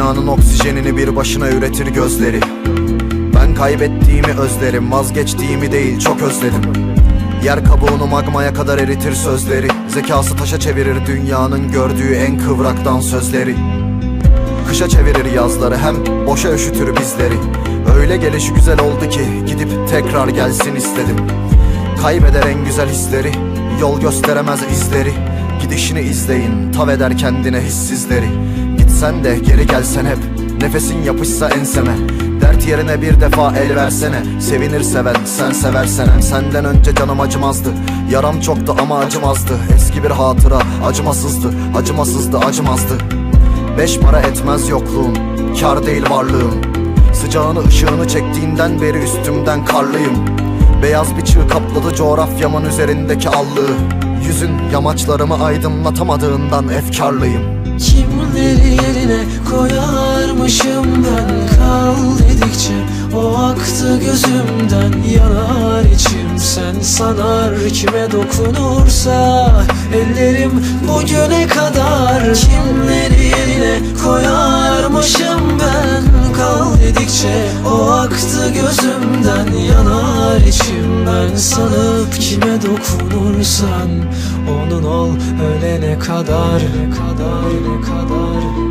Dünyanın oksijenini bir başına üretir gözleri. Ben kaybettiğimi özlerim Vazgeçtiğimi değil çok özledim. Yer kabuğunu magmaya kadar eritir sözleri. Zekası taşa çevirir dünyanın gördüğü en kıvraktan sözleri. Kışa çevirir yazları hem boşa üşütür bizleri. Öyle gelişi güzel oldu ki gidip tekrar gelsin istedim. Kaybeder en güzel hisleri Yol gösteremez izleri. Gidişini izleyin tav eder kendine hissizleri Gitsen de geri gelsen hep. Nefesin yapışsa enseme. Dert yerine bir defa el versene. Sevinir seven sen seversen. Hem Senden önce canım acımazdı. Yaram çoktu ama acımazdı. Eski bir hatıra acımasızdı. Acımasızdı acımazdı. Beş para etmez yokluğun Kar değil varlığın Sıcağını ışığını çektiğinden beri üstümden karlıyım. Beyaz bir çığ kapladı coğrafyamın üzerindeki allığı Yüzün yamaçlarımı aydınlatamadığından efkarlıyım. Kimleri yerine koyarmışım ben? Kal dedikçe o aktı gözümden. Yanar içim sen sanar kime dokunursa. Ellerim bugüne kadar. Kimleri Dedikçe o aktı gözümden Yanar içim. Ben sanıp kime dokunursan Onun ol ölene kadar Ne kadar ne kadar